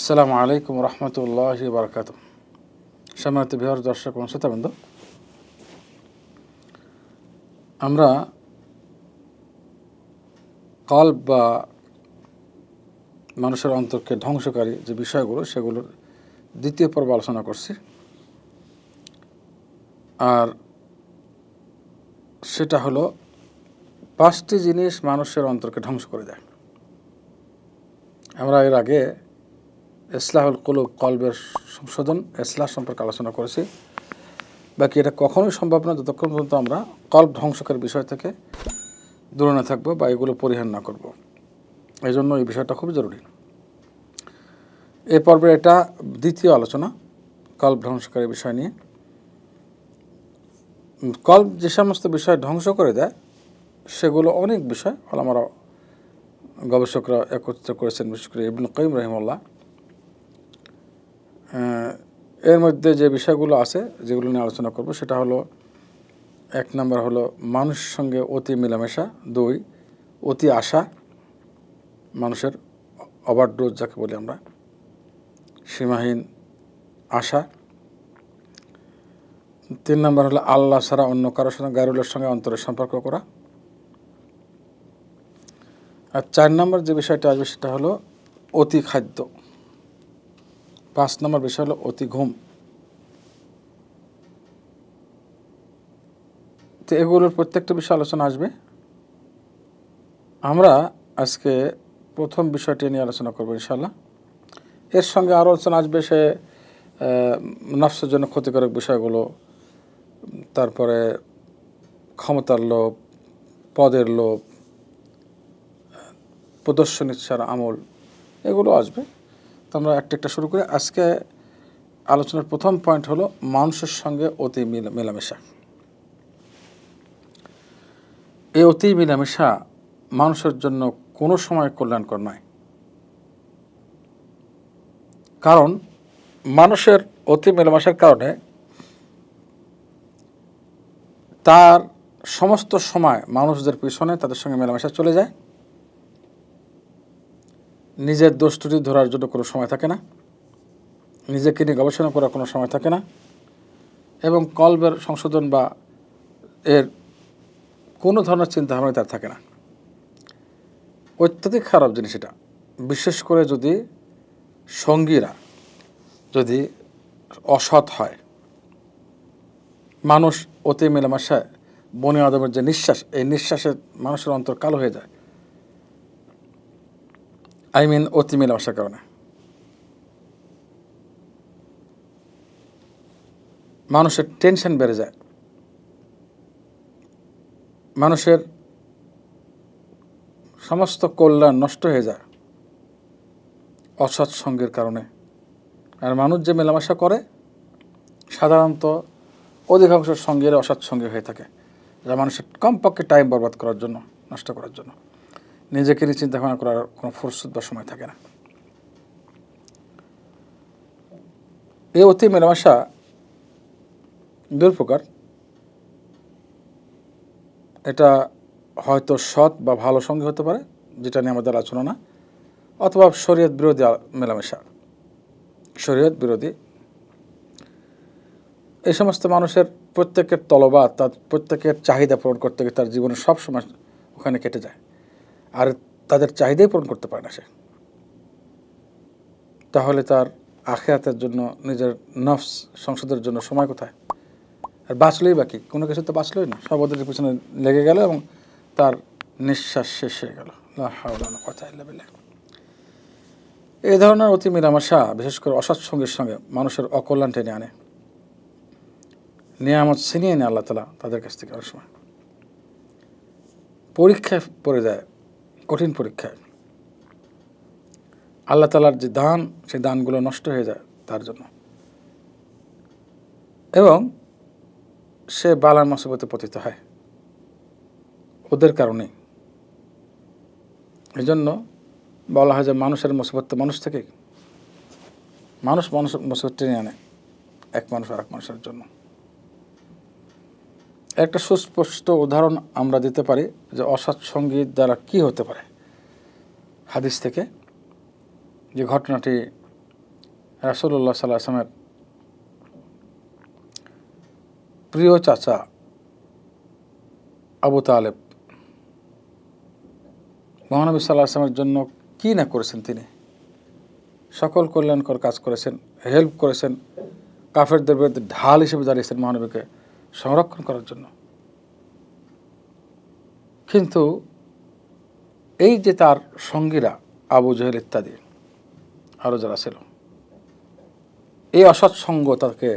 আসসালামু আলাইকুম রহমতুল্লাহ বারকাত। সম্মানিত বিহার দর্শক এবং শ্রোতাবৃন্দ, আমরা কল্প বা মানুষের অন্তরকে ধ্বংসকারী যে বিষয়গুলো, সেগুলোর দ্বিতীয় পর্ব আলোচনা করছি। আর সেটা হলো, পাঁচটি জিনিস মানুষের অন্তরকে ধ্বংস করে দেয়। আমরা এর আগে ইসলাহুল কুলুব কলবের সংশোধন ইসলাহ সম্পর্কে আলোচনা করেছি। বাকি এটা কখনোই সম্ভব না যতক্ষণ পর্যন্ত আমরা কল্প ধ্বংসকের বিষয় থেকে দূরে না থাকব বা এগুলো পরিহার না করব। এই জন্য এই বিষয়টা খুব জরুরি। এ পর্বে এটা দ্বিতীয় আলোচনা কল্প ধ্বংসকারী বিষয় নিয়ে। কল্প যে সমস্ত বিষয় ধ্বংস করে দেয়, সেগুলো অনেক বিষয় আমরা গবেষকরা একত্রিত করেছেন, বিশেষ করে ইবনুল কইম রহিমুল্লাহ এর মধ্যে যে বিষয়গুলো আছে, যেগুলো নিয়ে আলোচনা করব, সেটা হলো, এক নম্বর হলো মানুষের সঙ্গে অতি মেলামেশা, দুই, অতি আশা, মানুষের ওভারডোজ যাকে বলি আমরা, সীমাহীন আশা। তিন নম্বর হলো আল্লাহ ছাড়া অন্য কারোর সঙ্গে গারুলের সঙ্গে অন্তরের সম্পর্ক করা। আর চার নম্বর যে বিষয়টা আসবে, সেটা হলো অতি খাদ্য। পাঁচ নম্বর বিষয় হলো অতি ঘুম। তো এগুলোর প্রত্যেকটা বিষয় আলোচনা আসবে। আমরা আজকে প্রথম বিষয়টি নিয়ে আলোচনা করব ইনশাল্লাহ এর সঙ্গে আরও আলোচনা আসবে সে নফসের জন্য ক্ষতিকারক বিষয়গুলো, তারপরে ক্ষমতার লোভ, পদের লোভ, প্রদর্শন ইচ্ছার আমল, এগুলো আসবে। তো আমরা একটা একটা শুরু করি। আজকে আলোচনার প্রথম পয়েন্ট হলো মানুষের সঙ্গে অতি মিল- মেলামেশা। এই অতি মেলামেশা মানুষের জন্য কোনো সময় কল্যাণকর নয়। কারণ মানুষের অতি মেলামেশার কারণে তার সমস্ত সময় মানুষদের পিছনে তাদের সঙ্গে মেলামেশা চলে যায়। নিজের দোষ ত্রুটি ধরার জন্য কোনো সময় থাকে না। নিজেকে নিয়ে গবেষণা করার কোনো সময় থাকে না। এবং কল্পের সংশোধন বা এর কোনো ধরনের চিন্তা ভাবনা তার থাকে না। অত্যাধিক খারাপ জিনিস এটা। বিশেষ করে যদি সঙ্গীরা যদি অসৎ হয়। মানুষ অতি মেলামেশায় বনি আদমের যে নিঃশ্বাস, এই নিঃশ্বাসে মানুষের অন্তর কালো হয়ে যায়। আই মিন অতি মেলামেশার কারণে। মানুষের টেনশন বেড়ে যায়। মানুষের সমস্ত কল্যাণ নষ্ট হয়ে যায়। অসৎ সঙ্গের কারণে। আর মানুষ যে মেলামেশা করে, সাধারণত অধিকাংশ সঙ্গের অসৎ সঙ্গে হয়ে থাকে। যা মানুষের কমপক্ষে টাইম বরবাদ করার জন্য, নষ্ট করার জন্য। নিজেকে নিয়ে চিন্তা ভাবনা করার কোনো ফুরসত বা সময় থাকে না। এই অতি মেলামেশা দুই প্রকার এটা হয়তো সৎ বা ভালো সঙ্গে হতে পারে, যেটা নিয়ে আমাদের আলোচনা না, অথবা শরীয়ত বিরোধী মেলামেশা। শরীয়ত বিরোধী। এই সমস্ত মানুষের প্রত্যেকের তলবা তার প্রত্যেকের চাহিদা পূরণ করতে গিয়ে তার জীবনে সব সময় ওখানে কেটে যায়। আর তাদের চাহিদাই পূরণ করতে পারে না সে। তাহলে তার আখেরাতের জন্য, নিজের নফস সংসদের জন্য সময় কোথায়? আর বাঁচলই বাকি কোনো কিছু তো বাঁচলই না। সব ওদের পিছনে লেগে গেল এবং তার নিঃশ্বাস শেষ হয়ে গেল। কথা। এই ধরনের অতি মিরামাশা, বিশেষ করে অসৎ সঙ্গের সঙ্গে মানুষের অকল্যাণ টেনে আনে। নিয়ামত ছিনিয়ে নেয় আল্লাহ তালা তাদের কাছ থেকে অনেক সময়। পরীক্ষায় পড়ে যায় কঠিন পরীক্ষায়। আল্লাহ তালার যে দান, সেই দানগুলো নষ্ট হয়ে যায় তার জন্য। এবং সে বালার মুসিবতে পতিত হয়। ওদের কারণেই। এই জন্য বলা হয় যে মানুষের মুসিবত তো মানুষ থেকেই। মানুষ মানুষ মুসিবত টেনে আনে। এক মানুষ আর এক মানুষের জন্য। একটা সুস্পষ্ট উদাহরণ আমরা দিতে পারি যে অসৎ সংগীত দ্বারা কি হতে পারে। হাদিস থেকে যে ঘটনাটি রাসুল্লাহ সাল্লাহ আসলামের প্রিয় চাচা আবু তালেব মহানবী সাল্লাহ আসলামের জন্য কী না করেছেন তিনি? সকল কল্যাণকর কাজ করেছেন, হেল্প করেছেন, কাফেরদের বিরুদ্ধে ঢাল হিসেবে দাঁড়িয়েছেন মহানবীকে। সংরক্ষণ করার জন্য। কিন্তু এই যে তার সঙ্গীরা আবু জহেল ইত্যাদি, আরও যারা ছিল, এই অসৎসঙ্গ তাকে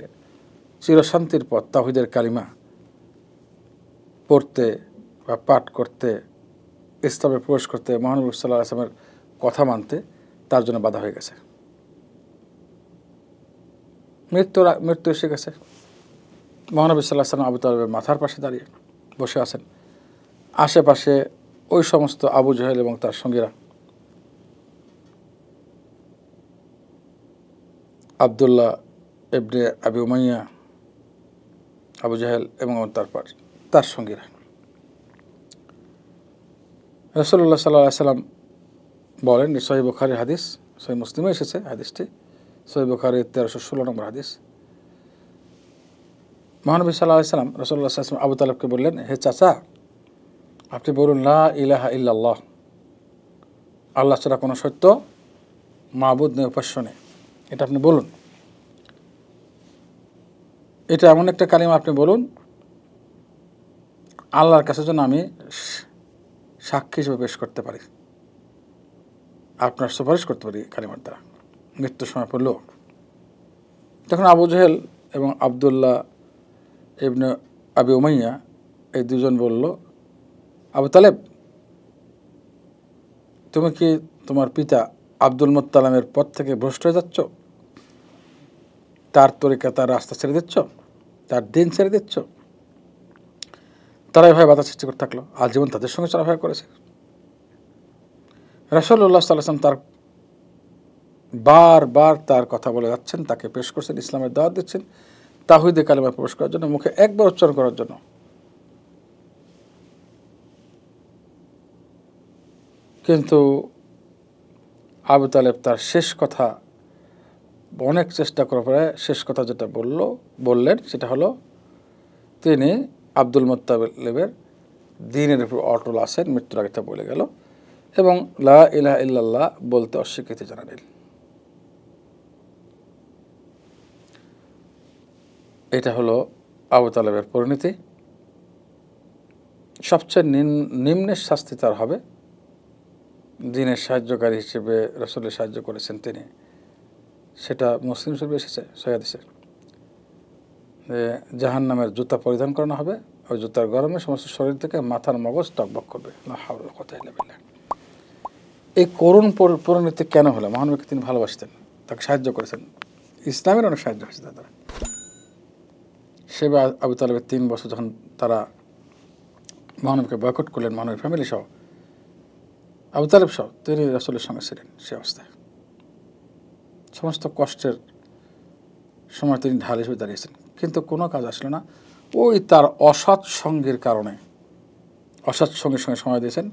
চিরশান্তির পথ তাহিদের কালিমা পড়তে বা পাঠ করতে ইসলামে প্রবেশ করতে, মহানবী সাল্লাহ আসলামের কথা মানতে তার জন্য বাধা হয়ে গেছে। মৃত্যুর মৃত্যু এসে গেছে। মহানবী সাল্লাহ সাল্লাম আবু তালেবের মাথার পাশে দাঁড়িয়ে বসে আছেন। আশেপাশে ওই সমস্ত আবু জহেল এবং তার সঙ্গীরা। আবদুল্লাহ এবনে আবি উমাইয়া, আবু জাহেল এবং তারপর তার সঙ্গীরা। রসল্লাহ সাল্লাহ সাল্লাম বলেন সহি বুখারি হাদিস সহি মুসলিমে এসেছে হাদিসটি। সহি বুখারি তেরোশো ষোলো নম্বর হাদিস। মহানবী সাল্লাহ সাল্লাম রসল্লাহ সাল্লাম আবু তালেবকে বললেন, হে চাচা, আপনি বলুন, লা ইলাহা ইল্লাল্লাহ। আল্লাহ ছাড়া কোনো সত্য মাহবুদ নেই, উপাস্য নেই। এটা আপনি বলুন। এটা এমন একটা কালিমা আপনি বলুন, আল্লাহর কাছে যেন আমি সাক্ষী হিসেবে পেশ করতে পারি। আপনার সুপারিশ করতে পারি কালিমার দ্বারা। মৃত্যুর সময় পড়লেও তখন আবু জহেল এবং আবদুল্লাহ ইবনে আবি উমাইয়া এই দুজন বলল, আবু তালেব, তুমি কি তোমার পিতা আব্দুল মোত্তালামের পথ থেকে ভ্রষ্ট হয়ে যাচ্ছ? তার তরিকা, তার রাস্তা ছেড়ে দিচ্ছ? তার দিন ছেড়ে দিচ্ছ? তারা এভাবে বাধা সৃষ্টি করতে থাকল। আজীবন তাদের সঙ্গে চলাফেরা করেছে। রাসল্লাহ সাল্লাম তার বারবার তার কথা বলে যাচ্ছেন, তাকে পেশ করছেন, ইসলামের দাওয়াত দিচ্ছেন। তাহিদে কালিমায় প্রবেশ করার জন্য, মুখে একবার উচ্চারণ করার জন্য। কিন্তু আবু তালেব তার শেষ কথা, অনেক চেষ্টা করার পরে শেষ কথা যেটা বলল, বললেন, সেটা হলো, তিনি আব্দুল মোত্তালেবের দিনের উপর অটল আসেন মৃত্যুর আগে তা বলে গেল এবং লা ইলাহা ইল্লাল্লাহ বলতে অস্বীকৃতি জানালেন। এটা হলো আবু তালেবের পরিণতি। সবচেয়ে নিম্নের শাস্তি তার হবে। দিনের সাহায্যকারী হিসেবে রসলের সাহায্য করেছেন তিনি। সেটা মুসলিম শরীফ এসেছে সৈয়াদিসে জাহান নামের জুতা পরিধান করানো হবে, ওই জুতার গরমে সমস্ত শরীর থেকে মাথার মগজ টকবক করবে। না হাওড়ার কথা এলে এই করুণ পরিণতি কেন হলো? মহানবীকে তিনি ভালোবাসতেন, তাকে সাহায্য করেছেন। ইসলামের অনেক সাহায্য হয়েছে সেবা আবু তালেবের তিন বছর যখন তারা মহানবীকে বয়কট করলেন মহানবীর ফ্যামিলি সহ, আবু তালেব সহ, তিনি রসলের সঙ্গে ছিলেন সে অবস্থায়। সমস্ত কষ্টের সময় তিনি ঢাল হিসেবে দাঁড়িয়েছেন। কিন্তু কোনো কাজ আসলো না। ওই তার অসৎ সঙ্গের কারণে, অসৎ সঙ্গের সঙ্গে সময় দিয়েছেন।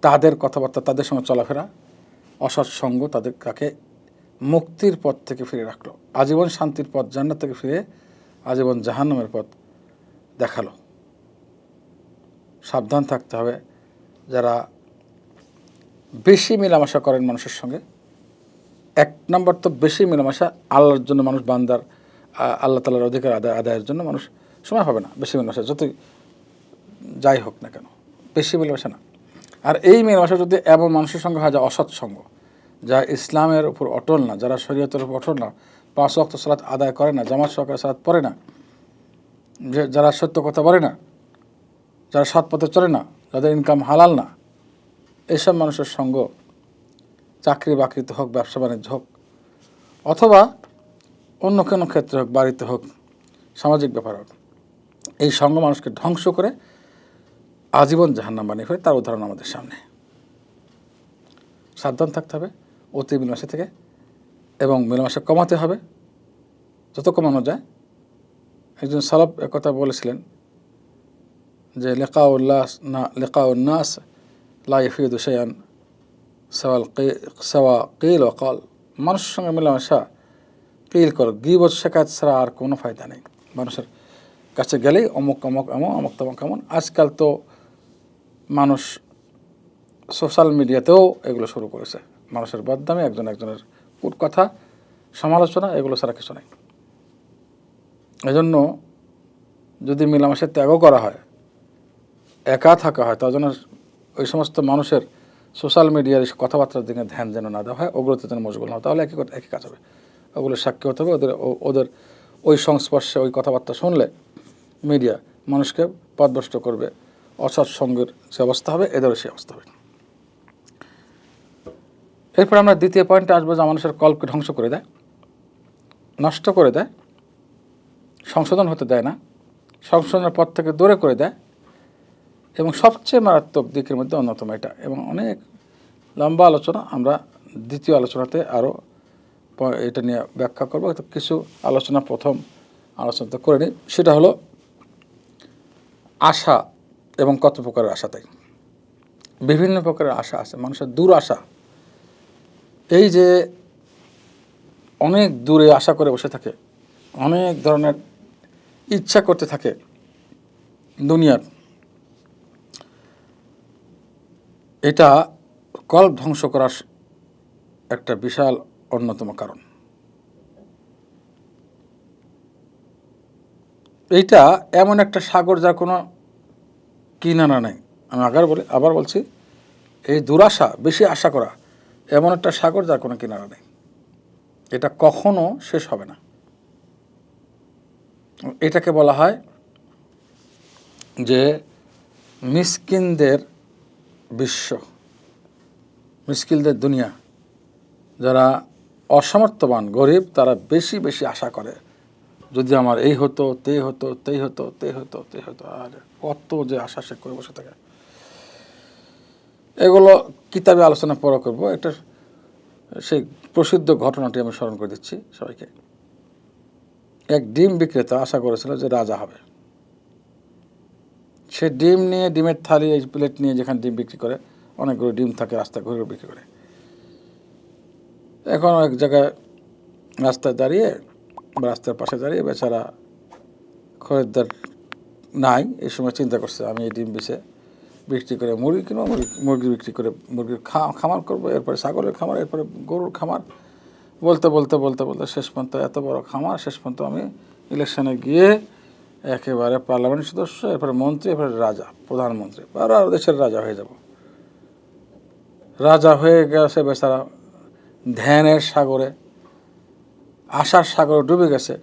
তাদের কথাবার্তা, তাদের সঙ্গে চলাফেরা, অসৎ সঙ্গ তাদের কাকে মুক্তির পথ থেকে ফিরে রাখল, আজীবন শান্তির পথ, জান্নাত থেকে ফিরে আজীবন জাহান্নামের পথ দেখাল। সাবধান থাকতে হবে। যারা বেশি মেলামেশা করেন মানুষের সঙ্গে, এক নম্বর তো বেশি মেলামেশা আল্লাহর জন্য মানুষ বান্দার আল্লাহ তালার অধিকার আদায়, আদায়ের জন্য মানুষ সময় হবে না বেশি মেলামেশা, যতই যাই হোক না কেন, বেশি মেলামেশা না। আর এই মেলামেশা যদি এমন মানুষের সঙ্গে হয় যা অসৎসঙ্গ, যা ইসলামের উপর অটল না, যারা শরীয়তের উপর অটল না পাঁচ অক্ত সালাত আদায় করে না, জামাত সহকারে সালাত পড়ে না, যে যারা সত্য কথা বলে না, যারা সৎ পথে চলে না, যাদের ইনকাম হালাল না এইসব মানুষের সঙ্গ চাকরি বাকরিতে হোক, ব্যবসা বাণিজ্য হোক, অথবা অন্য কোনো ক্ষেত্রে হোক, বাড়িতে হোক, সামাজিক ব্যাপার হোক, এই সঙ্গ মানুষকে ধ্বংস করে আজীবন জাহান্নাম বানিয়ে ফেলে, তার উদাহরণ আমাদের সামনে। সাবধান থাকতে হবে, অতি মিলমাসে থেকে এবং মিলমাসে কমাতে হবে। যত কমানো যায়। একজন সালাব কথা বলেছিলেন যে লেখা উল্লাস না লেখা উন্নাস লাইফিদ হুসেয়ান সওয়াল সেওয়া কিল ওকাল মানুষের সঙ্গে মেলামেশা পিল কর, গিবত শেখাত ছাড়া আর কোনো ফায়দা নেই। মানুষের কাছে গেলেই অমুক অমুক, এমন, অমুক তমুক এমন আজকাল তো মানুষ সোশ্যাল মিডিয়াতেও এগুলো শুরু করেছে। মানুষের বাদ দামে একজন একজনের কথা, সমালোচনা, এগুলো ছাড়া কিছু নেই। এজন্য যদি মিলামেশার ত্যাগও করা হয়, একা থাকা হয়, তার জন্য ওই সমস্ত মানুষের সোশ্যাল মিডিয়ার কথাবার্তার দিকে ধ্যান যেন না দেওয়া হয়, ওগুলোতে যেন মশগুল না তাহলে একই একই কাজ হবে। ওগুলো সাক্ষী হতে হবে, ওদের ওদের ওই সংস্পর্শে ওই কথাবার্তা শুনলে মিডিয়া মানুষকে পথভ্রষ্ট করবে, অসৎ সঙ্গের যে অবস্থা হবে, এদেরও সেই অবস্থা হবে। এরপর আমরা দ্বিতীয় পয়েন্টে আসব যে মানুষের কল্পকে ধ্বংস করে দেয়। নষ্ট করে দেয়। সংশোধন হতে দেয় না। সংশোধনের পথ থেকে দূরে করে দেয়। এবং সবচেয়ে মারাত্মক দিকের মধ্যে অন্যতম এটা। এবং অনেক লম্বা আলোচনা আমরা দ্বিতীয় আলোচনাতে আরও এটা নিয়ে ব্যাখ্যা করব। তো কিছু আলোচনা প্রথম আলোচনাতে করে নিই। সেটা হলো আশা এবং কত প্রকারের আশা তাই। বিভিন্ন প্রকারের আশা আছে। মানুষের দূর আশা এই যে অনেক দূরে আশা করে বসে থাকে, অনেক ধরনের ইচ্ছা করতে থাকে দুনিয়ার, এটা কল্প ধ্বংস করার একটা বিশাল অন্যতম কারণ। এইটা এমন একটা সাগর যার কোনো কিনারা নাই। আমি আবার বলি, আবার বলছি, এই দুরাশা বেশি আশা করা এমন একটা সাগর যার কোনো কিনারা নেই। এটা কখনো শেষ হবে না। এটাকে বলা হয় যে মিসকিনদের বিশ্ব মিসকিলদের দুনিয়া। যারা অসমর্থবান গরিব, তারা বেশি বেশি আশা করে, যদি আমার এই হতো, তে হতো তেই হতো, তে হতো তে হতো, আর, কত যে আশা সে করে বসে থাকে। এগুলো কিতাবে আলোচনা পরে করব। একটা সেই প্রসিদ্ধ ঘটনাটি আমি স্মরণ করে দিচ্ছি সবাইকে। এক ডিম বিক্রেতা আশা করেছিল যে রাজা হবে। সে ডিম নিয়ে, ডিমের থালি, এই প্লেট নিয়ে যেখানে ডিম বিক্রি করে, অনেকগুলো ডিম থাকে রাস্তায় ঘুরে ঘুরে বিক্রি করে। এখন এক জায়গায় রাস্তায় দাঁড়িয়ে রাস্তার পাশে দাঁড়িয়ে বেচারা খরিদ্দার নাই এই সময় চিন্তা করছে, আমি এই ডিম বেছে বিক্রি করে মুরগি কিনবো, মুরগি মুরগি বিক্রি করে মুরগির খামার করব, এরপরে ছাগলের খামার, এরপরে গরুর খামার। বলতে বলতে বলতে বলতে শেষ পর্যন্ত এত বড় খামার, শেষ পর্যন্ত আমি ইলেকশনে গিয়ে একেবারে পার্লামেন্ট সদস্য, এরপরে মন্ত্রী, এরপরে রাজা, প্রধানমন্ত্রী, আর দেশের রাজা হয়ে যাব। রাজা হয়ে গেছে বেচারা ধ্যানের সাগরে আশার সাগরে ডুবে গেছে।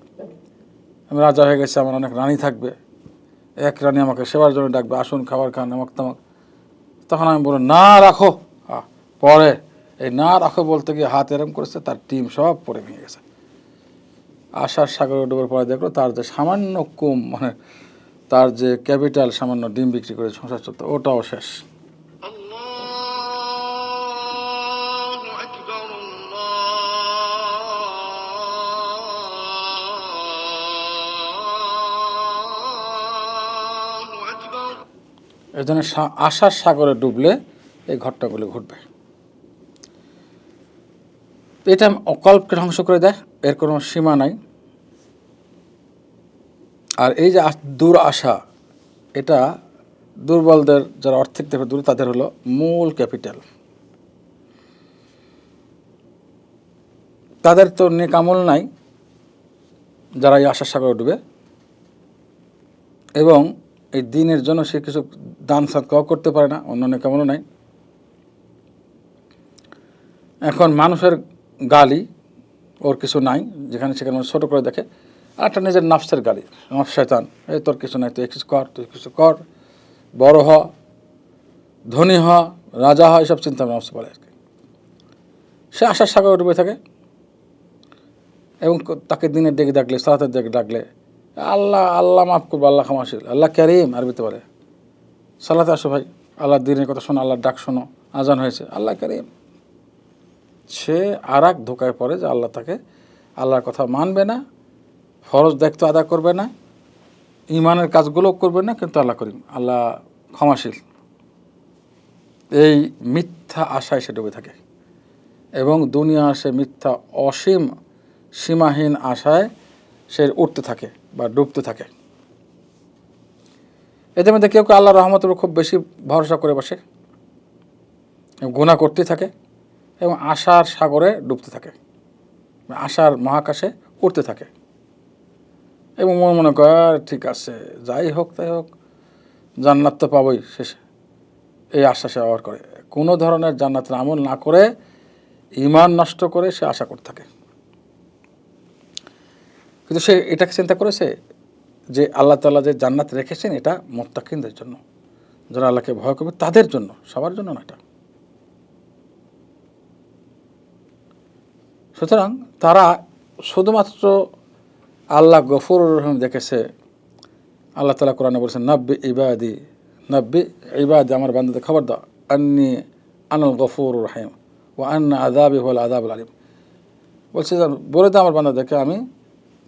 আমি রাজা হয়ে গেছে, আমার অনেক রানী থাকবে। এক রানী আমাকে সেবার জন্য ডাকবে, আসুন, খাবার খান আমাক তামাক। তখন আমি বললাম, না রাখো। পরে এই না রাখো বলতে গিয়ে হাত এরম করেছে, তার টিম সব পরে ভেঙে গেছে। আশার সাগরে ডোবার পরে দেখল তার যে সামান্য কুম মানে তার যে ক্যাপিটাল সামান্য ডিম বিক্রি করে সংসার চলতো, ওটাও শেষ। এই জন্য আশার সাগরে ডুবলে এই ঘটনাগুলি ঘটবে। এটা অকল্পকে ধ্বংস করে দেয়, এর কোনো সীমা নাই। আর এই যে দূর আশা, এটা দুর্বলদের যারা অর্থিক থেকে দূরে, তাদের হলো মূল ক্যাপিটাল। তাদের তো নেকামল নাই, যারা এই আশার সাগরে ডুবে। এবং এই দিনের জন্য সে কিছু দান সৎকাও করতে পারে না অন্য কেমনও নাই। এখন মানুষের গালি ওর কিছু নাই, যেখানে সেখানে মানুষ ছোটো করে দেখে। একটা নিজের নফসের গালি নফস শয়তান এই তোর কিছু নাই, তুই কিছু কর, তুই কিছু কর, বড় হ, ধনী হ, রাজা হ সব চিন্তা নফস বলে আর কি। সে আশার সাগরে ডুবে থাকে এবং তাকে দিনের ডেকে ডাকলে, সালাতের ডেকে ডাকলে আল্লাহ আল্লাহ মাফ করব, আল্লাহ ক্ষমাশীল। আল্লাহ ক্যারিম আরবিতে পারে সালাতে আসো ভাই। আল্লাহ দিনের কথা শোনো, আল্লাহর ডাক শোনো, আজান হয়েছে। আল্লাহ ক্যারিম সে আর এক ধোকায় পড়ে যে আল্লাহ তাকে, আল্লাহর কথা মানবে না, ফরজ দায়িত্ব আদা করবে না ইমানের কাজগুলো করবে না, কিন্তু আল্লাহ করিম, আল্লাহ ক্ষমাশীল। এই মিথ্যা আশায় সে ডুবে থাকে। এবং দুনিয়া সে মিথ্যা অসীম সীমাহীন আশায় সে উঠতে থাকে। বা ডুবতে থাকে। এদের মধ্যে কেউ কেউ আল্লাহ রহমতের খুব বেশি ভরসা করে বসে। গুণা করতে থাকে এবং আশার সাগরে ডুবতে থাকে। আশার মহাকাশে উঠতে থাকে। এবং মনে মনে করে ঠিক আছে, যাই হোক, তাই হোক, জান্নাত তো পাবই শেষে। এই আশা সে ব্যবহার করে। কোনো ধরনের জান্নাতের আমল না করে ইমান নষ্ট করে সে আশা করতে থাকে। কিন্তু সে এটাকে চিন্তা করেছে যে আল্লাহ তাআলা যে জান্নাত রেখেছেন এটা মোত্তাকিনদের জন্য। যারা আল্লাহকে ভয় করবে তাদের জন্য, সবার জন্য না এটা। সুতরাং তারা শুধুমাত্র আল্লাহ গফুর রহিম দেখেছে। আল্লাহ তালা কোরআনে বলেছেন, নব্বি ইবাদি নব্বি ইবাদি, আমার বান্ধবদের খবর দাও। আন্নি আনাল গফুর রহিম ও আন্না আদাবি হল আদাব আলিম। বলছে বলে দাও আমার বান্ধবদেরকে আমি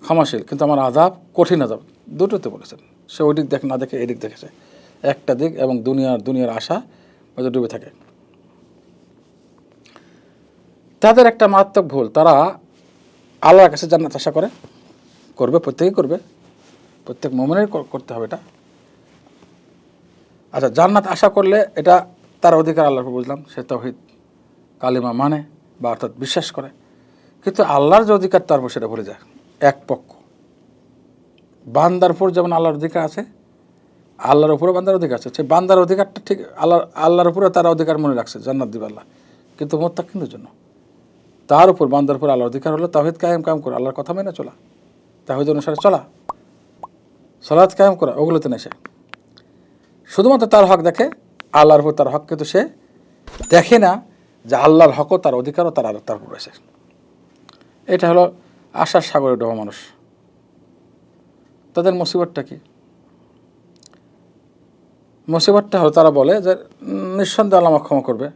ক্ষমাশীল কিন্তু আমার আদাব কঠিন আদাব দুটোতে বলেছেন। সে ওই দিক দেখে, না দেখে এদিক দেখেছে। একটা দিক এবং দুনিয়ার দুনিয়ার আশা হয়তো ডুবে থাকে। তাদের একটা মারাত্মক ভুল। তারা আল্লাহর কাছে জান্নাত আশা করে, করবে, প্রত্যেকেই করবে। প্রত্যেক মোমেনের করতে হবে এটা। আচ্ছা জান্নাত আশা করলে এটা তার অধিকার আল্লাহর উপর বুঝলাম। সে তৌহিদ, কালিমা মানে বা অর্থাৎ বিশ্বাস করে। কিন্তু আল্লাহর যে অধিকার, তার সেটা ভুলে যায়। এক পক্ষ। বান্দার উপর যেমন আল্লাহর অধিকার আছে, আল্লাহর উপরে বান্দার অধিকার আছে। সে বান্দার অধিকারটা ঠিক আল্লাহ আল্লাহর উপরে তার অধিকার মনে রাখছে, জান্নাত দিবে আল্লাহ। কিন্তু মোত্তাক কিন্তু জন্য। তার উপর, বান্দার উপর আল্লাহর অধিকার হলো তাহিদ কায়েম কায়েম করা, আল্লাহর কথা মেনে চলা। তাহিদ অনুসারে চলা। সলাৎ কায়েম করা, ওগুলোতে নেই সে শুধুমাত্র তার হক দেখে, আল্লাহর উপর তার হক কিন্তু সে দেখে না যে আল্লাহর হকও তার অধিকারও তার তার উপর রয়েছে। এটা হলো আশার সাগরে ডোবা মানুষ। তাদের মুসিবতটা কি? মুসিবতটা হলো তারা বলে যে, নিঃসন্দেহে আল্লাহ ক্ষমা করবে।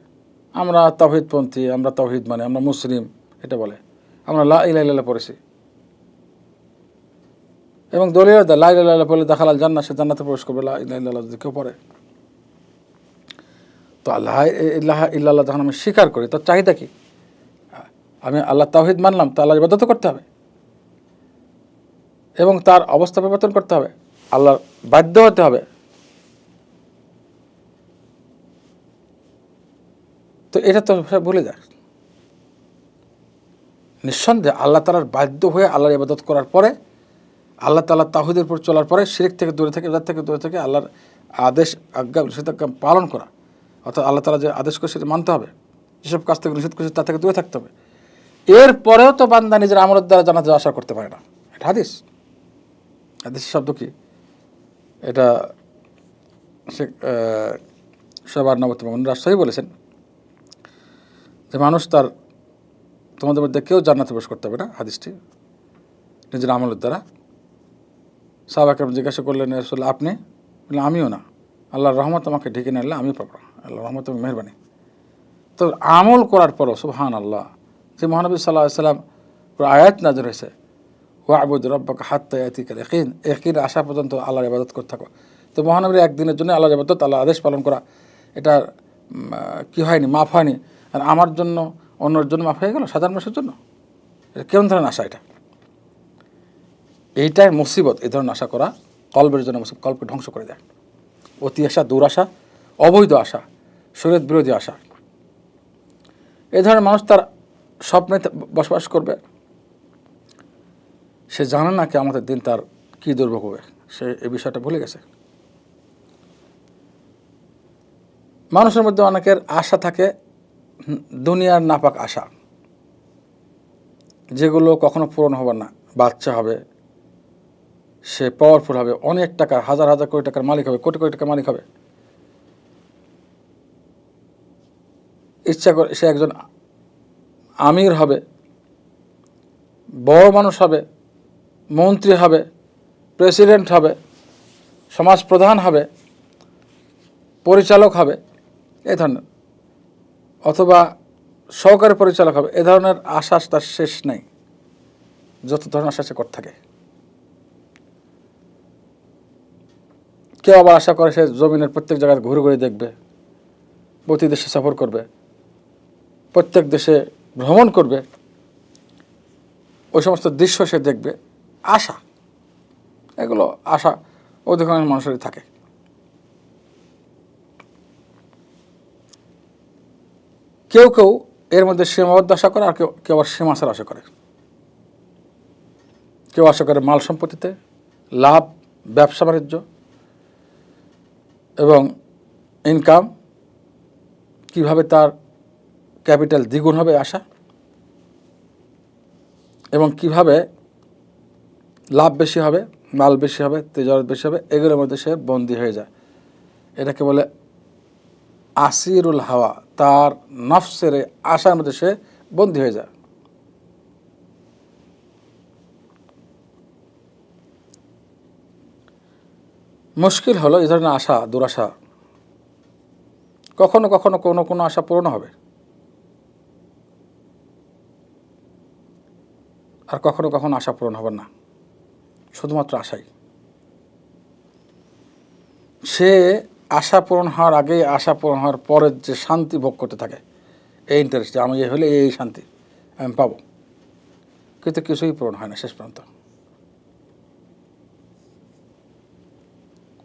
আমরা তহিদপন্থী, আমরা তহিদ মানে আমরা মুসলিম, এটা বলে। আমরা লা ইলা পড়েছি। এবং দলীয় লা ইলা পড়লে দেখালাল জান্নাত, সে জান্নাতে প্রবেশ করবে, লা ইলা যদি কেউ পড়ে। তো আল্লাহ ইল্লাহ ইল্লাল্লাহ যখন আমি স্বীকার করি, তার চাহিদা কি? আমি আল্লাহ তাওহিদ মানলাম, তা আল্লাহর ইবাদত করতে হবে। এবং তার অবস্থা পরিবর্তন করতে হবে। আল্লাহর বাধ্য হতে হবে। তো এটা তো ভুলে যায়। নিঃসন্দেহে আল্লাহ তালার বাধ্য হয়ে আল্লাহর ইবাদত করার পরে, আল্লাহ তালা তাহিদের উপর চলার পরে শিরিক থেকে দূরে থেকে যার থেকে দূরে থেকে আল্লাহর আদেশ, আজ্ঞা, নিষেধাজ্ঞা পালন করা। অর্থাৎ আল্লাহ তালা যে আদেশ করে সেটা মানতে হবে। যেসব কাজ থেকে নিষেধ করেছে তা থেকে দূরে থাকতে হবে। এরপরেও তো বান্দা নিজের আমলের দ্বারা জানাতে আশা করতে পারে না। এটা হাদিস। হাদিস শব্দ কি? এটা সে সবার নবতম রাজশাহী বলেছেন যে মানুষ তার, তোমাদের মধ্যে কেউ জান্নাতে প্রবেশ করতে হবে না, হাদিসটি। নিজের আমলের দ্বারা। সাহাবাকে জিজ্ঞাসা করলেন আসলে আপনি? বললেন, আমিও না। আল্লাহর রহমত আমাকে ঢেকে নিলে আমি পাবো আল্লাহ রহমত মেহরবানি। তো আমল করার পরও সুবহান আল্লাহ যে মহানবী সাল্লাহ সাল্লাম আয়াত ও আবুদ রব্বাক হাত্তা ইয়াতিকাল একিন একিন আসা পর্যন্ত আল্লাহর ইবাদত করতে থাকো। তো মহানবীর একদিনের জন্য আল্লাহর ইবাদত আল্লাহ আদেশ পালন করা, এটা কি হয়নি, মাফ হয়নি। আর আমার জন্য, অন্যর জন্য মাফ হয়ে গেল সাধারণ মানুষের জন্য? কেমন ধরনের আশা এটা? এইটাই মুসিবত, এই ধরনের আশা করা কল্পের জন্য মুসিবত, কল্পকে ধ্বংস করে দেয়। অতি আশা, দূর দুরাশা অবৈধ আশা শরীর বিরোধী আশা। এই ধরনের মানুষ তার স্বপ্নে বসবাস করবে। সে জানে না কি আমাদের দিন তার কী দুর্ভোগ হবে। সে এই বিষয়টা ভুলে গেছে। মানুষের মধ্যে অনেকের আশা থাকে দুনিয়ার নাপাক আশা। যেগুলো কখনো পূরণ হবে না। বাচ্চা হবে, সে পাওয়ারফুল হবে, অনেক টাকা, হাজার হাজার কোটি টাকার মালিক হবে, কোটি কোটি টাকার মালিক হবে। ইচ্ছা করে, সে একজন আমির হবে, বড় মানুষ হবে, মন্ত্রী হবে, প্রেসিডেন্ট হবে সমাজ প্রধান হবে, পরিচালক হবে, এ ধরনের, অথবা সহকারী পরিচালক হবে, এ ধরনের আশা তার শেষ নেই, যত ধরনের আশা সে করতে থাকে। কেউ আবার আশা করে সে জমিনের প্রত্যেক জায়গায় ঘুরে ঘুরে দেখবে, প্রতি দেশে সফর করবে, প্রত্যেক দেশে ভ্রমণ করবে, ওই সমস্ত দৃশ্য সে দেখবে, আশা, এগুলো আশা অধিকাংশ মানুষেরই থাকে। কেউ কেউ এর মধ্যে সীমাবদ্ধ আশা করে, আর কেউ কেউ আবার সীমাসার আশা করে। কেউ আশা করে মাল সম্পত্তিতে লাভ, ব্যবসা বাণিজ্য এবং ইনকাম কীভাবে তার ক্যাপিটাল দ্বিগুণ হবে আশা। এবং কীভাবে লাভ বেশি হবে, মাল বেশি হবে, তেজারত বেশি হবে, এগুলোর মধ্যে সে বন্দী হয়ে যায়। এটাকে বলে আসিরুল হাওয়া, তার নফসের আশার মধ্যে সে বন্দী হয়ে যায়। মুশকিল হলো এই ধরনের আশা, দুরাশা। কখনো কখনো কোনো কোনো আশা পূরণ হবে। আর কখনো কখনো আশা পূরণ হবে না। শুধুমাত্র আশাই। সে আশা পূরণ হওয়ার আগে আশা পূরণ হওয়ার পরে যে শান্তি ভোগ করতে থাকে, এই ইন্টারেস্ট আমি এই হলে এই শান্তি আমি পাবো। কিন্তু কিছুই পূরণ হয় না শেষ পর্যন্ত।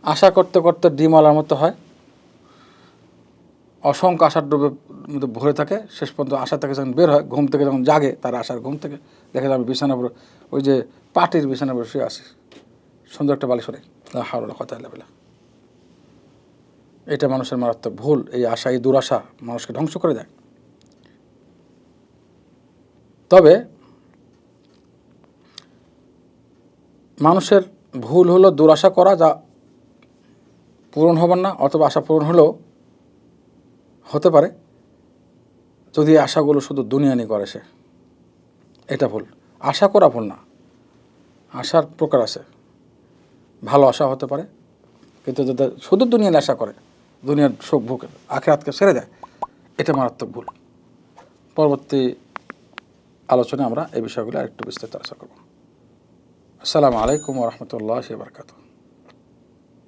আশা করতে করতে ডিমালার মতো হয়। অসংখ্য আশার ডুবে মধ্যে ভরে থাকে, শেষ পর্যন্ত আশা থেকে যখন বের হয়, ঘুম থেকে যখন জাগে, তার আশার ঘুম থেকে দেখে যায় আমি বিছানা পরে ওই যে পাটির বিছানা শুয়ে আসি সুন্দর একটা বালিশ নেই হাওড়া কথা এলাবেলা এটা মানুষের মারাত্মক ভুল, এই আশা, এই দুরাশা মানুষকে ধ্বংস করে দেয়। তবে মানুষের ভুল হলো দুরাশা করা যা পূরণ হবার না, অথবা আশা পূরণ হলেও হতে পারে, যদি আশাগুলো শুধু দুনিয়া নিয়ে করে সে। এটা ভুল। আশা করা ভুল না। আশার প্রকার আছে। ভালো আশা হতে পারে, কিন্তু যদি শুধু দুনিয়ার আশা করে, দুনিয়ার সুখ ভোগ আখেরাতকে ছেড়ে দেয়, এটা মারাত্মক ভুল। পরবর্তী আলোচনায় আমরা এই বিষয়গুলো আরেকটু বিস্তারিত আলোচনা করব। আসসালামু আলাইকুম রহমতুল্লাহ বারকাতুহ।